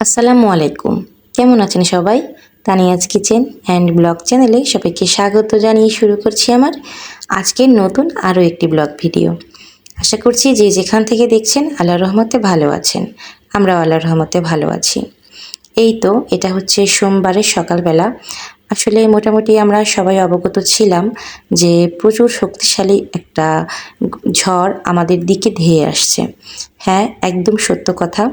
আসসালামু আলাইকুম। কেমন আছেন সবাই? তানিয়াজ কিচেন অ্যান্ড ব্লগ চ্যানেলে সবাইকে স্বাগত জানিয়ে শুরু করছি আমার আজকের নতুন আরও একটি ব্লগ ভিডিও। আশা করছি যে যেখান থেকে দেখছেন আল্লাহ রহমতে ভালো আছেন। আমরাও আল্লাহ রহমতে ভালো আছি। এই তো, এটা হচ্ছে সোমবারের সকালবেলা। আসলে মোটামুটি আমরা সবাই অবগত ছিলাম যে প্রচুর শক্তিশালী একটা ঝড় আমাদের দিকে ধেয়ে আসছে। হ্যাঁ একদম সত্য কথা।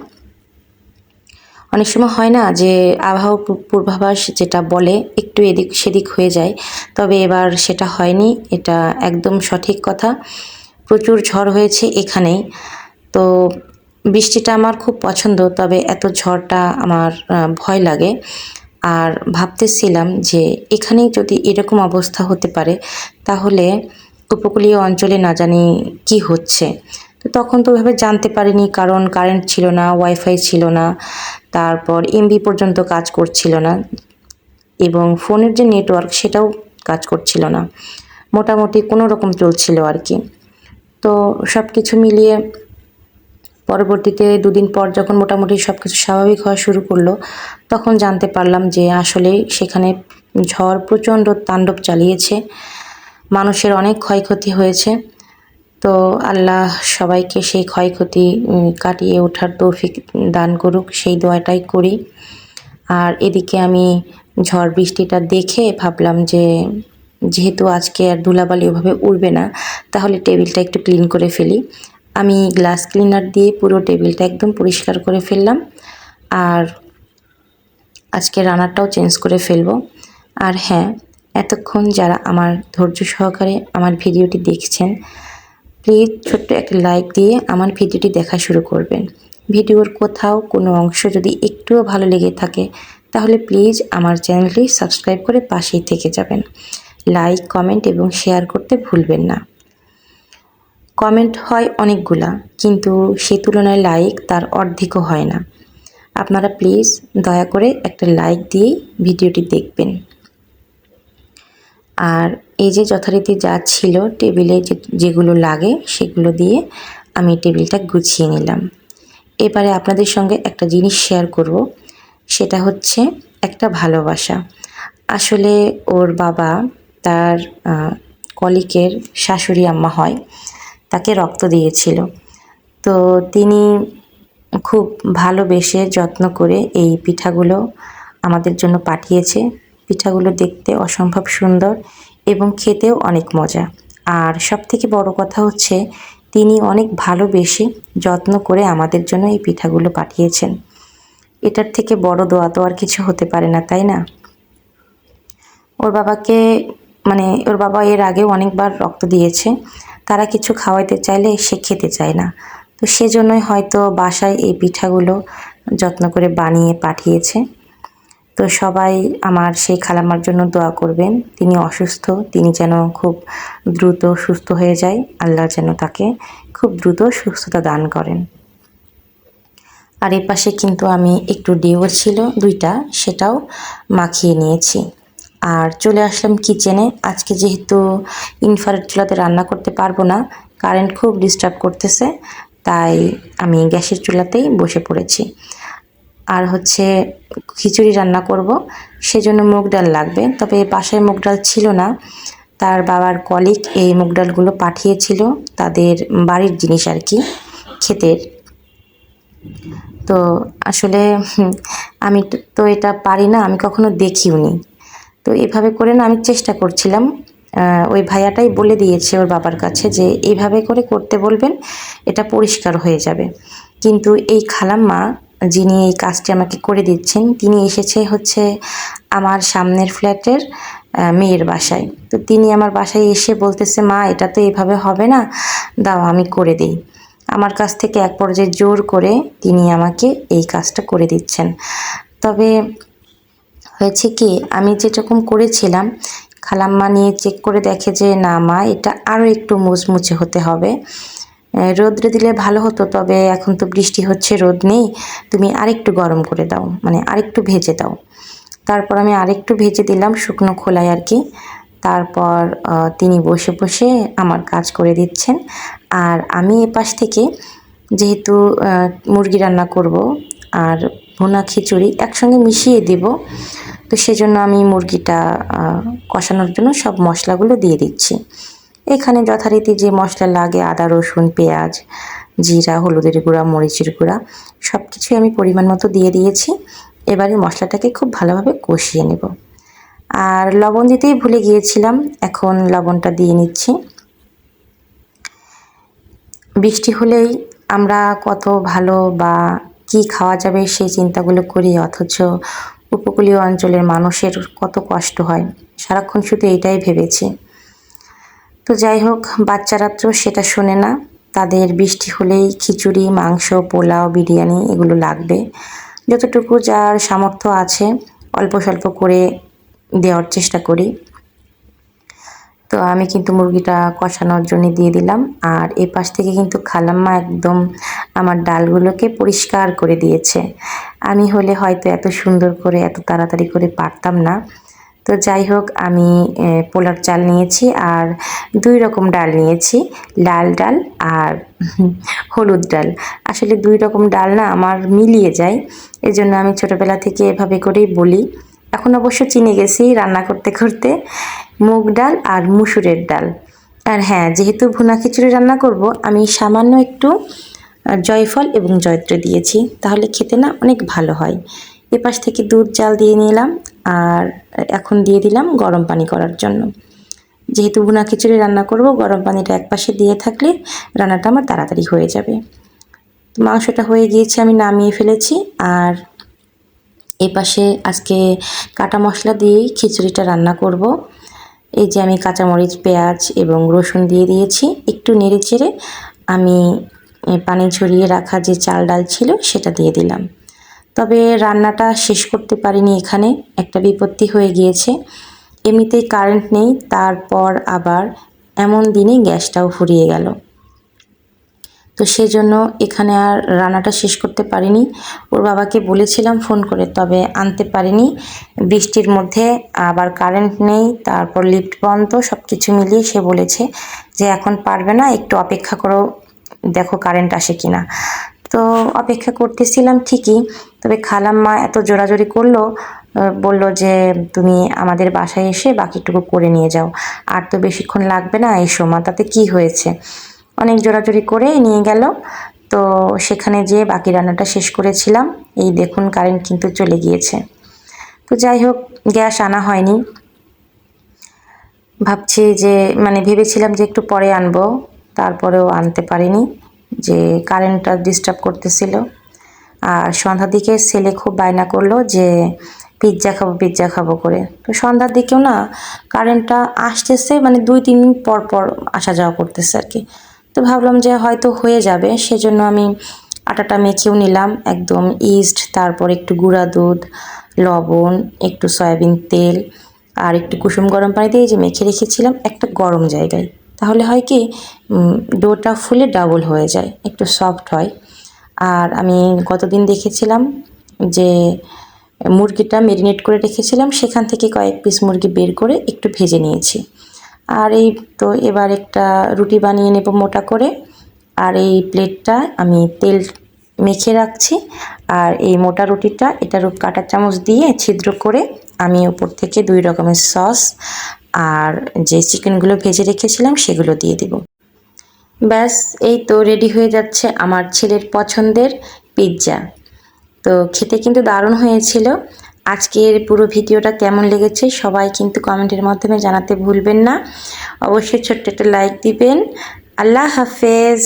অনেক সময় হয় না যে আবহাওয়া পূর্বাভাস যেটা বলে একটু এদিক সেদিক হয়ে যায়। তবে এবার সেটা হয়নি, এটা একদম সঠিক কথা। প্রচুর ঝড় হয়েছে এখানেই। তো বৃষ্টিটা আমার খুব পছন্দ, তবে এত ঝড়টা আমার ভয় লাগে। আর ভাবতেছিলাম যে এখানেই যদি এরকম অবস্থা হতে পারে, তাহলে উপকূলীয় অঞ্চলে না জানি কি হচ্ছে। তখন তো ওইভাবে জানতে পারিনি, কারণ কারেন্ট ছিল না ওয়াইফাই ছিল না, তারপর এমবি পর্যন্ত কাজ করছিল না, এবং ফোনের যে নেটওয়ার্ক সেটাও কাজ করছিল না। মোটামুটি কোনো রকম চলছিল আর কি। তো সব কিছু মিলিয়ে পরবর্তীতে দুদিন পর যখন মোটামুটি সব কিছু স্বাভাবিক হওয়া শুরু করল, তখন জানতে পারলাম যে আসলে সেখানে ঝড় প্রচণ্ড তাণ্ডব চালিয়েছে, মানুষের অনেক ক্ষয়ক্ষতি হয়েছে তো আল্লাহ সবাইকে সেই ক্ষয়ক্ষতি কাটিয়ে ওঠার তৌফিক দান করুক, সেই দোয়াটাই করি। আর এদিকে আমি ঝড় বৃষ্টিটা দেখে ভাবলাম যে, যেহেতু আজকে আর ধুলাবালি ওভাবে উড়বে না, তাহলে টেবিলটা একটু ক্লিন করে ফেলি। আমি গ্লাস ক্লিনার দিয়ে পুরো টেবিলটা একদম পরিষ্কার করে ফেললাম। আর আজকে রানারটাও চেঞ্জ করে ফেলব। আর হ্যাঁ এতক্ষণ যারা আমার ধৈর্য সহকারে আমার ভিডিওটি দেখছেন প্লিজ ছোট্ট একটা লাইক দিয়ে আমার ভিডিওটি দেখা শুরু করবেন। ভিডিওর কোথাও কোনো অংশ যদি একটুও ভালো লেগে থাকে, তাহলে প্লিজ আমার চ্যানেলটি সাবস্ক্রাইব করে পাশেই থেকে যাবেন। লাইক কমেন্ট এবং শেয়ার করতে ভুলবেন না। কমেন্ট হয় অনেকগুলা, কিন্তু সে তুলনায় লাইক তার অর্ধেকও হয় না। আপনারা প্লিজ দয়া করে একটা লাইক দিয়েই ভিডিওটি দেখবেন। আর এই যে যথারীতি যা ছিল টেবিলে যেগুলো লাগে সেগুলো দিয়ে আমি টেবিলটা গুছিয়ে নিলাম। এবারে আপনাদের সঙ্গে একটা জিনিস শেয়ার করব, সেটা হচ্ছে একটা ভালোবাসা। আসলে ওর বাবা তার কলিকের শাশুড়ি আম্মা হয়, তাকে রক্ত দিয়েছিল। তো তিনি খুব ভালোবেসে যত্ন করে এই পিঠাগুলো আমাদের জন্য পাঠিয়েছে। পিঠাগুলো দেখতে অসম্ভব সুন্দর এবং খেতেও অনেক মজা। আর সব থেকে বড় কথা হচ্ছে, তিনি অনেক ভালোবেসে যত্ন করে আমাদের জন্য এই পিঠাগুলো পাঠিয়েছেন। এটার থেকে বড় দোয়া তো আর কিছু হতে পারে না, তাই না? ওর বাবাকে মানে ওর বাবা এর আগেও অনেকবার রক্ত দিয়েছে। তারা কিছু খাওয়াইতে চাইলে সে খেতে চায় না। তো সেজন্যই হয়তো বাসায় এই পিঠাগুলো যত্ন করে বানিয়ে পাঠিয়েছে। তো সবাই আমার সেই খালামার জন্য দোয়া করবেন। তিনি অসুস্থ, তিনি যেন খুব দ্রুত সুস্থ হয়ে যায়। আল্লাহ যেন তাকে খুব দ্রুত সুস্থতা দান করেন। আর এর পাশে কিন্তু আমি একটু ডিও ছিল, দুইটা, সেটাও মাখিয়ে নিয়েছি। আর চলে আসলাম কিচেনে। আজকে যেহেতু ইনফ্রারেড চুলাতে রান্না করতে পারব না, কারেন্ট খুব ডিস্টার্ব করতেছে, তাই আমি গ্যাসের চুলাতেই বসে পড়েছি। আর হচ্ছে খিচুড়ি রান্না করব। সেজন্য মুগ ডাল লাগবে। তবে বাসায় মুগ ডাল ছিল না। তার বাবার কলিক এই মুগ ডালগুলো পাঠিয়েছিল তাদের বাড়ির জিনিস আর কি, ক্ষেতের। তো আসলে আমি তো এটা পারি না, আমি কখনো দেখিও নি তো এভাবে করে না আমি চেষ্টা করছিলাম। ওই ভাইয়াটাই বলে দিয়েছে ওর বাবার কাছে যে এইভাবে করে করতে বলবেন, এটা পরিষ্কার হয়ে যাবে। কিন্তু এই খালাম্মা যিনি এই কাজটি আমাকে করে দিচ্ছেন, তিনি এসেছে হচ্ছে আমার সামনের ফ্ল্যাটের মেয়ের বাসায়। তো তিনি আমার বাসায় এসে বলতেছে, মা, এটা তো এভাবে হবে না, দাও আমি করে দিই। আমার কাছ থেকে এক পর্যায়ে জোর করে তিনি আমাকে এই কাজটা করে দিচ্ছেন। তবে হয়েছে কি, আমি যেরকম করেছিলাম, খালাম্মা নিয়ে চেক করে দেখে যে, না মা, এটা আরও একটু মুচমুচে হতে হবে। রোদ্রে দিলে ভালো হতো, তবে এখন তো বৃষ্টি হচ্ছে, রোদ নেই। তুমি আরেকটু গরম করে দাও মানে আরেকটু ভেজে দাও। তারপর আমি আরেকটু ভেজে দিলাম শুকনো খোলায় আর কি। তারপর তিনি বসে বসে আমার কাজ করে দিচ্ছেন। আর আমি এপাশ থেকে যেহেতু মুরগি রান্না করব আর ভুনা খিচুড়ি একসঙ্গে মিশিয়ে দেব, তো সেজন্য আমি মুরগিটা কষানোর জন্য সব মশলাগুলো দিয়ে দিচ্ছি। এখানে যথারীতি যে মশলা লাগে, আদা, রসুন, পেঁয়াজ, জিরা, হলুদের গুঁড়া, মরিচের গুঁড়া সব কিছুই আমি পরিমাণ মতো দিয়ে দিয়েছি। এবারে মশলাটাকে খুব ভালোভাবে কষিয়ে নেব। আর লবণ দিতেই ভুলে গিয়েছিলাম, এখন লবণটা দিয়ে নিচ্ছি। বৃষ্টি হলেই আমরা কত ভালো বা কি খাওয়া যাবে সেই চিন্তাগুলো করি, অথচ উপকূলীয় অঞ্চলের মানুষের কত কষ্ট হয়। সারাক্ষণ শুধু এটাই ভেবেছি। তো যাই হোক, বাচ্চারা তো সেটা শোনে না। তাদের বৃষ্টি হলেই খিচুড়ি, মাংস, পোলাও, বিরিয়ানি এগুলো লাগবে। যতটুকু যার সামর্থ্য আছে, অল্প স্বল্প করে দেওয়ার চেষ্টা করি। তো আমি কিন্তু মুরগিটা কষানোর জন্য দিয়ে দিলাম। আর এ পাশ থেকে কিন্তু খালাম্মা একদম আমার ডালগুলোকে পরিষ্কার করে দিয়েছে। আমি হলে হয়তো এত সুন্দর করে, এত তাড়াতাড়ি করে পারতাম না। তো যাই হোক, আমি পোলার চাল নিয়েছি আর দুই রকম ডাল নিয়েছি, লাল ডাল আর হলুদ ডাল। আসলে দুই রকম ডাল না আমার মিলিয়ে যায় এই জন্য আমি ছোটোবেলা থেকে এভাবে করেই বলি। এখন অবশ্য চিনে গেছি রান্না করতে করতে, মুগ ডাল আর মুসুরের ডাল। আর হ্যাঁ যেহেতু ভুনা খিচুড়ি রান্না করব, আমি সামান্য একটু জয়ফল এবং জয়ত্রী দিয়েছি, তাহলে খেতে না অনেক ভালো হয়। এপাশ থেকে দুধ জাল দিয়ে নিলাম আর এখন দিয়ে দিলাম গরম পানি করার জন্য। যেহেতু ভুনা খিচুড়ি রান্না করব, গরম পানিটা একপাশে দিয়ে থাকলে রান্নাটা আমার তাড়াতাড়ি হয়ে যাবে। মাংসটা হয়ে গিয়েছে, আমি নামিয়ে ফেলেছি। আর এই পাশে আজকে কাটা মশলা দিয়েই খিচুড়িটা রান্না করব। এই যে আমি কাঁচামরিচ, পেঁয়াজ এবং রসুন দিয়ে দিয়েছি। একটু নেড়ে চেড়ে আমি পানি ঝরিয়ে রাখা যে চাল ডাল ছিল, সেটা দিয়ে দিলাম। তবে রান্নাটা শেষ করতে পারিনি এখানে, একটা বিপত্তি হয়ে গিয়েছে। এমনিতেই কারেন্ট নেই, তারপর আবার এমন দিনে গ্যাসটাও ফুরিয়ে গেল। তো সেজন্য এখানে আর রান্নাটা শেষ করতে পারিনি। ওর বাবাকে বলেছিলাম ফোন করে, তবে আনতে পারিনি। বৃষ্টির মধ্যে আবার কারেন্ট নেই, তারপর লিফট বন্ধ সব কিছু মিলিয়ে সে বলেছে যে, এখন পারবে না, একটু অপেক্ষা করো, দেখো কারেন্ট আসে কিনা। তো অপেক্ষা করতেছিলাম ঠিকই, তবে খালাম্মা এত জোরাজোরি করল বলল যে তুমি আমাদের বাসায় এসে বাকিটুকু করে নিয়ে যাও, আর তো বেশিক্ষণ লাগবে না, এসো মা, তাতে কি হয়েছে? অনেক জোরাজোরি করে নিয়ে গেল, তো সেখানে যেয়ে বাকি রান্নাটা শেষ করেছিলাম, এই দেখুন কারেন্ট কিন্তু চলে গিয়েছে। তো যাই হোক, গ্যাস আনা হয়নি। ভাবছি যে মানে ভেবেছিলাম যে একটু পরে আনব, তারপরেও আনতে পারিনি। যে কারেন্টটা ডিস্টার্ব করতেছিল। আর সন্ধ্যার দিকে ছেলে খুব বায়না করল যে পিৎজা খাব পিৎজা খাব করে। তো সন্ধ্যার দিকেও না কারেন্টটা আসতেছে মানে দুই, তিন দিন পর পর আসা যাওয়া করতেছে আর কি। তো ভাবলাম যে হয়তো হয়ে যাবে, সেজন্য আমি আটাটা মেখেও নিলাম, একদম ইস্ট তারপর একটু গুঁড়া দুধ, লবণ, একটু সয়াবিন তেল, আর একটু কুসুম গরম পানি দিয়ে যে মেখে রেখেছিলাম একটা গরম জায়গায়। তাহলে হয় কি ডোটা ফুলে ডাবল হয়ে যায়, একটু সফট হয়। আর আমি গতদিন দেখেছিলাম যে, মুরগিটা মেরিনেট করে রেখেছিলাম, সেখান থেকে কয়েক পিস মুরগি বের করে একটু ভেজে নিয়েছি। আর এই তো এবার একটা রুটি বানিয়ে নেব মোটা করে, আর এই প্লেটটা আমি তেল মেখে রাখছি, আর এই মোটা রুটিটা এটার কাঁটা চামচ দিয়ে ছিদ্র করে আমি উপর থেকে দুই রকমের সস আর যে চিকেনগুলো ভেজে রেখেছিলাম সেগুলো দিয়ে দিব। ব্যাস, এই তো রেডি হয়ে যাচ্ছে আমার ছেলের পছন্দের পিৎজা তো খেতে কিন্তু দারুণ হয়েছিল। আজকের পুরো ভিডিওটা কেমন লেগেছে সবাই কিন্তু কমেন্টের মাধ্যমে জানাতে ভুলবেন না। অবশ্যই ছোট্ট একটা লাইক দিবেন। আল্লাহ হাফেজ।